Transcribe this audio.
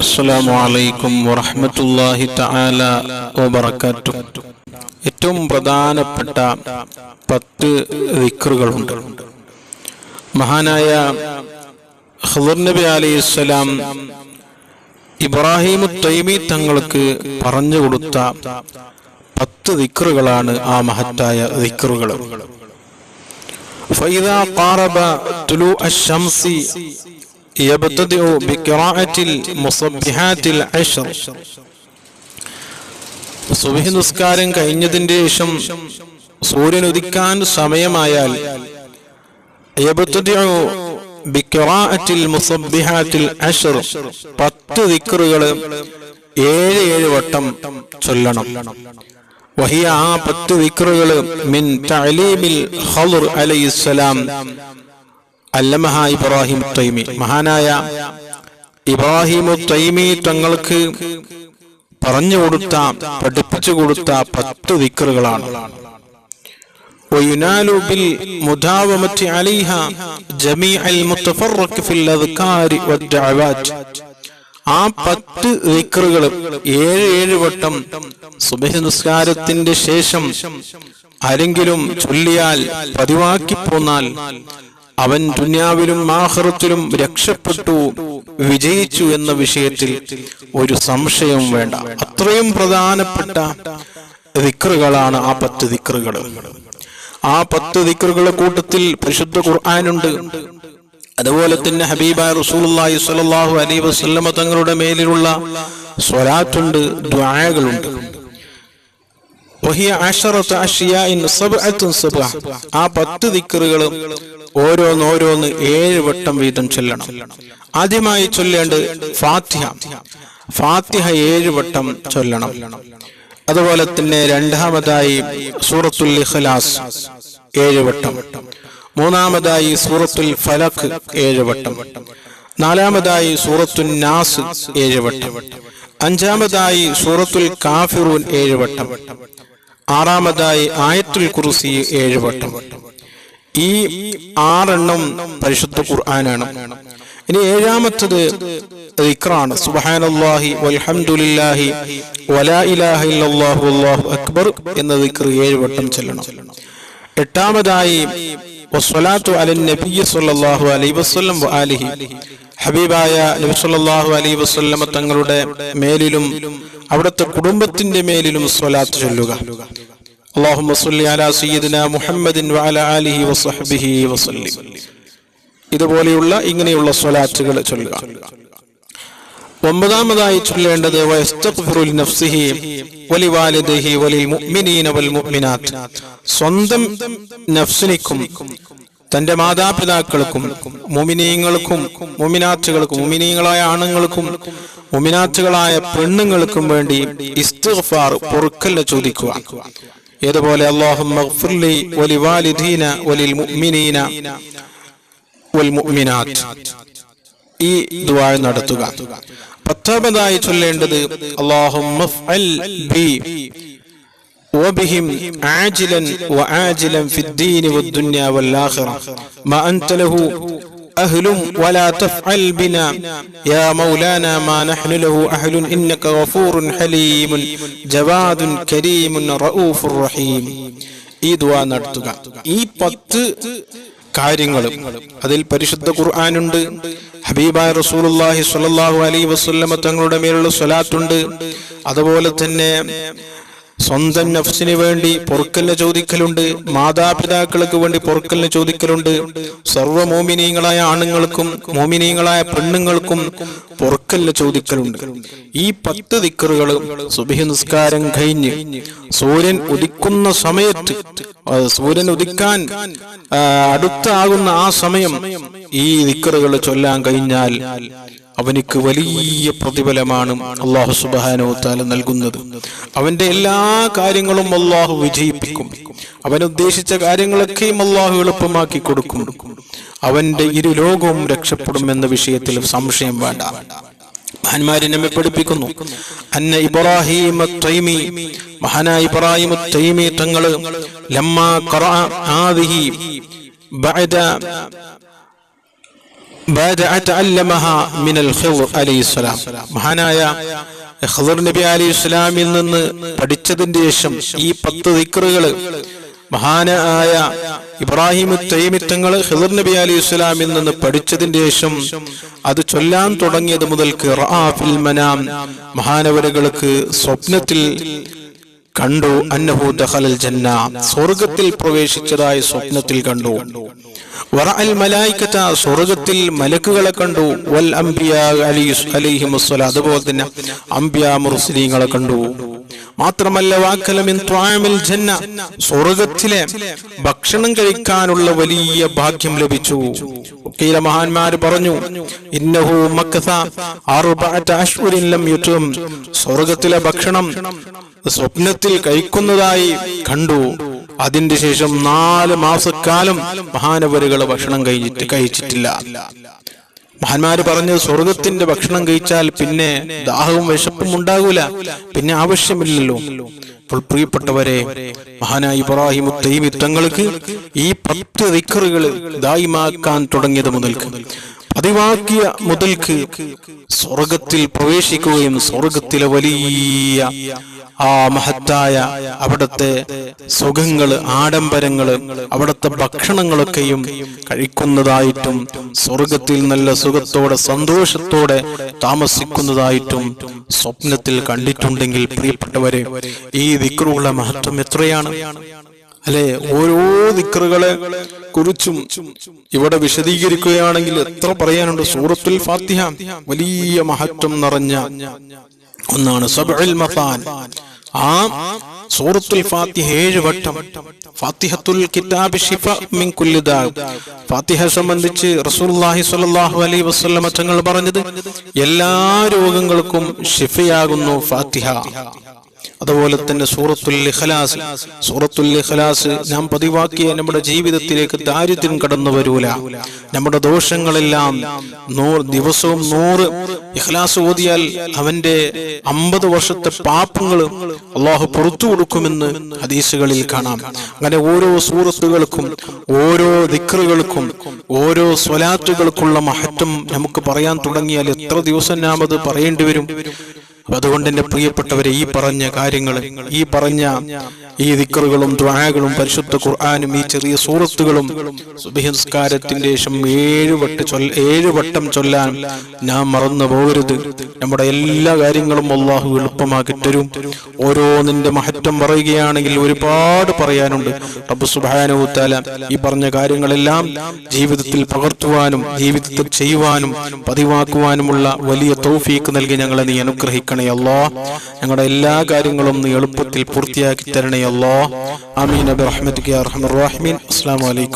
അസ്സലാമു അലൈക്കും വറഹ്മത്തുള്ളാഹി തആല വബറകാത്തു ഏറ്റവും പ്രധാനപ്പെട്ട പത്ത് ദിക്റുകളുണ്ട് മഹാനായ ഖദർ നബി അലൈഹിസ്സലാം ഇബ്രാഹിം തൈമി തങ്ങൾക്ക് പറഞ്ഞു കൊടുത്ത പത്ത് ദിക്റുകളാണ് ആ മഹത്തായ ദിക്റുകൾ فإذا قارب طلوع الشمس يبتدئ بقراءة المصبحات العشر സുബഹി നിസ്കാരം കഴിഞ്ഞതിന്റെ ശേഷം സൂര്യൻ ഉദിക്കാൻ സമയമായാൽ يبتدئ بقراءة المصبحات العشر പത്ത് ദിക്റുകൾ ഏഴ് ഏഴ് വട്ടം ചൊല്ലണം വഹിയ ആ പത്ത് വിക്റുകൾ മിൻ തഅലീമിൽ ഖളർ അലൈഹിസ്സലാം അല്ലമഹ ഇബ്രാഹിം തൈമി മഹാനായ ഇബ്രാഹിം തൈമി തങ്ങൾക്ക് പറഞ്ഞു കൊടുത്ത പഠിപ്പിച്ചു കൊടുത്ത പത്ത് വിക്റുകളാണ് وينال بالمداومة عليها جميع المتفرق في الأذكار والدعوات ആ പത്ത് വിക്റുകൾ ഏഴ് ഏഴ് വട്ടം സുബഹി നിസ്കാരത്തിന്റെ ശേഷം ആരെങ്കിലും ചൊല്ലിയാൽ പതിവാക്കി പോന്നാൽ അവൻ ദുനിയാവിലും ആഹൃത്തിലും രക്ഷപ്പെട്ടു വിജയിച്ചു എന്ന വിഷയത്തിൽ ഒരു സംശയവും വേണ്ട. അത്രയും പ്രധാനപ്പെട്ട ദിക്റുകളാണ് ആ പത്ത് ദിക്റുകൾ. ആ പത്ത് ദിക്റുകളുടെ കൂട്ടത്തിൽ പരിശുദ്ധ ഖുർആാനുണ്ട്. അതുപോലെ തന്നെ ഹബീബായ റസൂലി സ്വല്ലല്ലാഹു അലൈഹി വസല്ലമ തങ്ങളുടെ മേലിലുള്ള സ്വലാത്തുണ്ട് ദ്വായകളുണ്ട് ആ പത്ത് ദിക്റുകൾ ഓരോന്ന് ഓരോന്ന് ഏഴ് വട്ടം വീതം ചൊല്ലണം. ആദ്യമായി ചൊല്ലേണ്ടത് ഫാത്തിഹ. ഫാത്തിഹ ഏഴ് വട്ടം ചൊല്ലണം. അതുപോലെ തന്നെ രണ്ടാമതായി സൂറത്തുൽ ഇഖ്ലാസ് ഏഴ് വട്ടം. മൂന്നാമതായി സൂറത്തുൽ ഫലഖ് ഏഴ് വട്ടം. നാലാമതായി സൂറത്തുൽ നാസ് ഏഴ് വട്ടം. അഞ്ചാമതായി സൂറത്തുൽ കാഫിറൂൻ ഏഴ് വട്ടം. ആറാമതായി ആയത്തുൽ കുർസി ഏഴ് വട്ടം. ഈ ആറെണ്ണം പരിശുദ്ധ ഖുർആനാണ്. ഇനി ഏഴാമത്തത് ദിക്റാണ്. സുബ്ഹാനല്ലാഹി വൽഹംദുലില്ലാഹി വലാ ഇലാഹ ഇല്ലല്ലാഹു അല്ലാഹു അക്ബർ എന്ന ദിക്ർ ഏഴ് വട്ടം ചൊല്ലണം. എട്ടാമതായി വസ്സലാത്തു അലൻ നബിയ്യ സല്ലല്ലാഹു അലൈഹി വസല്ലം വആലിഹി ഹബീബായ നബി സല്ലല്ലാഹു അലൈഹി വസല്ലമ തങ്ങളുടെ മേലിലും അവിടുത്തെ കുടുംബത്തിന്റെ മേലിലും സ്വലാത്ത് ചൊല്ലുക. അല്ലാഹുമ്മ സ്വല്ലി അലാ സയ്യിദിനാ മുഹമ്മദിൻ വഅലാ ആലിഹി വസഹ്ബിഹി വസല്ലം. ഇതുപോലെയുള്ള ഇങ്ങനെയുള്ള സ്വലാറ്റുകൾ ചൊല്ലുക. ഒമ്പതാമതായി ചൊല്ലേണ്ടത് സ്വന്തം നഫ്സിനിക്കും തന്റെ മാതാപിതാക്കൾക്കും മുമിനീങ്ങൾക്കും മുമിനാറ്റുകൾക്കും മുമിനീങ്ങളായ ആണുങ്ങൾക്കും മുമിനാറ്റുകളായ പെണ്ണുങ്ങൾക്കും വേണ്ടി ഇസ്തിഗ്ഫാർ പൊറുക്കല്ല ചോദിക്കുക. ഏതുപോലെ അല്ലാഹുമ്മഗ്ഫിർലി വലിവാലിദീന വലിൽ മുഅ്മിനീന വൽ മുഅ്മിനാത്ത് ഈ ദുആ നടത്തുക പത്താമതായി ചൊല്ലേണ്ടത് അല്ലാഹുമ്മ ഫഅൽ ബി وبهم عاجلا وعاجلا في الدين والدنيا والآخرة ما أنت له أهل ولا تفعل بنا يا مولانا ما نحن له أهل إنك غفور حليم جواد كريم رؤوف رحيم ഈ ദുആ നടത്തുക ഈ പത്ത് കാര്യങ്ങളും അതിൽ പരിശുദ്ധ ഖുർആാനുണ്ട് ഹബീബായ റസൂലുള്ളാഹി സ്വല്ലല്ലാഹു അലൈഹി വസല്ലമ തങ്ങളുടെ മേലുള്ള സ്വലാത്തുണ്ട് അതുപോലെ തന്നെ സ്വന്തം നഫ്സിന് വേണ്ടി പൊറുക്കലിന് ചോദിക്കലുണ്ട് മാതാപിതാക്കൾക്ക് വേണ്ടി പൊറുക്കലിന് ചോദിക്കലുണ്ട്. സർവ മോമിനീങ്ങളായ ആണുങ്ങൾക്കും മോമിനീയങ്ങളായ പെണ്ണുങ്ങൾക്കും പൊറുക്കലിന് ചോദിക്കലുണ്ട്. ഈ പത്ത് ദിക്കറുകൾ സുബഹി നിസ്കാരം കഴിഞ്ഞ് സൂര്യൻ ഉദിക്കുന്ന സമയത്ത് സൂര്യൻ ഉദിക്കാൻ അടുത്താകുന്ന ആ സമയം ഈ ദിക്കറുകൾ ചൊല്ലാൻ കഴിഞ്ഞാൽ അവനിക്ക് വലിയ പ്രതിഫലമാണ് അള്ളാഹു സുബാനോ താല നൽകുന്നത്. അവന്റെ എല്ലാ കാര്യങ്ങളും അള്ളാഹു വിജയിപ്പിക്കും. അവൻ ഉദ്ദേശിച്ച കാര്യങ്ങളൊക്കെയും അള്ളാഹു എളുപ്പമാക്കി കൊടുക്കും. അവന്റെ ഇരു ലോകവും രക്ഷപ്പെടും എന്ന വിഷയത്തിൽ സംശയം വേണ്ട. മഹാന്മാരെ നമ്മെ പഠിപ്പിക്കുന്നു. അന്ന ഇബ്രാഹിം മഹാനായ ഇബ്രാഹിം തങ്ങൾ ലമ്മ മഹാനായ ഖദർ നബി അലൈഹി ഇസ്ലാമിൽ നിന്ന് പഠിച്ചതിന്റെ ശേഷം ഈ പത്ത് ദിക്റുകൾ മഹാനായ ഇബ്രാഹിം തൈമിത്തങ്ങൾ ഖദർ നബി അലൈഹി ഇസ്ലാമിൽ നിന്ന് പഠിച്ചതിന്റെ ശേഷം അത് ചൊല്ലാൻ തുടങ്ങിയത് റആഫിൽ മനാം. മഹാനവരുകൾക്ക് സ്വപ്നത്തിൽ കണ്ടു. അന്നഹു ദഖലൽ ജന്ന. സ്വർഗത്തിൽ പ്രവേശിച്ചതായി സ്വപ്നത്തിൽ കണ്ടു. സ്വർഗത്തിൽ മലക്കുകളെ കണ്ടു. വൽ അതുപോലെ തന്നെ അംബിയ കണ്ടു. മാത്രമല്ല വാക്കലമിൻ ത്വാമിൽ ജന്ന. സ്വർഗത്തിലെ ഭക്ഷണം കഴിക്കാനുള്ള വലിയ ഭാഗ്യം ലഭിച്ചു. കീല മഹാന്മാര് പറഞ്ഞു ഇന്നഹു സ്വർഗത്തിലെ ഭക്ഷണം സ്വപ്നത്തിൽ കഴിക്കുന്നതായി കണ്ടു. അതിന്റെ ശേഷം നാല് മാസക്കാലം മഹാനവരുകൾ ഭക്ഷണം കഴിച്ചിട്ട് കഴിച്ചിട്ടില്ല. മഹാന്മാര് പറഞ്ഞത് സ്വർഗത്തിന്റെ ഭക്ഷണം കഴിച്ചാൽ പിന്നെ ദാഹവും വിശപ്പും ഉണ്ടാകൂല. പിന്നെ ആവശ്യമില്ലല്ലോ. അപ്പോൾ പ്രിയപ്പെട്ടവരെ മഹാനായ ഇബ്രാഹിം തങ്ങൾക്ക് ഈ പത്ത് റിക്കറുകൾ ദായിമാക്കാൻ തുടങ്ങിയത് മുതൽക്ക് പതിവാക്കിയ മുതൽക്ക് സ്വർഗത്തിൽ പ്രവേശിക്കുകയും സ്വർഗത്തിലെ വലിയ ആ മഹത്തായ അവിടുത്തെ സുഖങ്ങൾ ആഡംബരങ്ങൾ അവിടുത്തെ ഭക്ഷണങ്ങളൊക്കെയും കഴിക്കുന്നതായിട്ടും സ്വർഗത്തിൽ നല്ല സുഖത്തോടെ സന്തോഷത്തോടെ താമസിക്കുന്നതായിട്ടും സ്വപ്നത്തിൽ കണ്ടിട്ടുണ്ടെങ്കിൽ പ്രിയപ്പെട്ടവരെ ഈ ദിക്റുകളുടെ മഹത്വം എത്രയാണ്? അല്ലെ? ഓരോ ദിക്റുകളെ കുറിച്ചും ഇവിടെ വിശദീകരിക്കുകയാണെങ്കിൽ എത്ര പറയാനുണ്ട്? സൂറത്തുൽ ഫാത്തിഹ വലിയ മഹത്വം നിറഞ്ഞ ഒന്നാണ് സബഉൽ മഫാൻ ആ സൂറത്തുൽ ഫാത്തിഹ ഏഴ് വട്ടം. ഫാത്തിഹത്തുൽ കിതാബ് ഷിഫ മിൻ കുല്ലി ദാ ഫാത്തിഹ സംബന്ധിച്ച് റസൂലുള്ളാഹി സ്വല്ലല്ലാഹു അലൈഹി വസല്ലമ തങ്ങൾ പറഞ്ഞത് എല്ലാ രോഗങ്ങൾക്കും ഷിഫയാകുന്നു ഫാത്തിഹ. അതുപോലെ തന്നെ സൂറത്തുൽ ഇഖ്ലാസ്. സൂറത്തുൽ ഇഖ്ലാസ് നാം പതിവാക്കിയ നമ്മുടെ ജീവിതത്തിലേക്ക് ദാരിദ്ര്യം കടന്നു വരൂല. നമ്മുടെ ദോഷങ്ങളെല്ലാം നൂറ് ദിവസവും നൂറ് ഇഖ്ലാസ് ഓതിയാൽ അവന്റെ അമ്പത് വർഷത്തെ പാപ്പങ്ങൾ അള്ളാഹു പുറത്തു കൊടുക്കുമെന്ന് ഹദീസുകളിൽ കാണാം. അങ്ങനെ ഓരോ സൂറത്തുകൾക്കും ഓരോ ദിക്റുകൾക്കും ഓരോ സ്വലാത്തുകൾക്കുള്ള മഹത്വം നമുക്ക് പറയാൻ തുടങ്ങിയാൽ എത്ര ദിവസം നാം അത് പറയേണ്ടി വരും? അതുകൊണ്ട് എന്റെ പ്രിയപ്പെട്ടവരെ ഈ പറഞ്ഞ കാര്യങ്ങൾ ഈ പറഞ്ഞ ഈ ദിക്കറുകളും ദ്വാകളും പരിശുദ്ധ ഖുർആാനും ഈ ചെറിയ സൂറത്തുകളും സുബഹിസ്കാരത്തിന്റെ ശേഷം ഏഴ് വട്ട ഏഴ് വട്ടം ചൊല്ലാൻ നാം മറന്നു പോകരുത്. നമ്മുടെ എല്ലാ കാര്യങ്ങളും അള്ളാഹു എളുപ്പമാക്കി തരും. ഓരോന്നിന്റെ മഹത്വം പറയുകയാണെങ്കിൽ ഒരുപാട് പറയാനുണ്ട്. റബ്ബ് സുബ്ഹാനഹു തആല ഈ പറഞ്ഞ കാര്യങ്ങളെല്ലാം ജീവിതത്തിൽ പകർത്തുവാനും ജീവിതത്തിൽ ചെയ്യുവാനും പതിവാക്കുവാനുമുള്ള വലിയ തൗഫീക്ക് നൽകി ഞങ്ങളെ നീ അനുഗ്രഹിക്കണേ അല്ലാ. ഞങ്ങളുടെ എല്ലാ കാര്യങ്ങളും നീ എളുപ്പത്തിൽ പൂർത്തിയാക്കി തരണയല്ലോ അമീൻ ആമീൻ. അസ്സാം യാ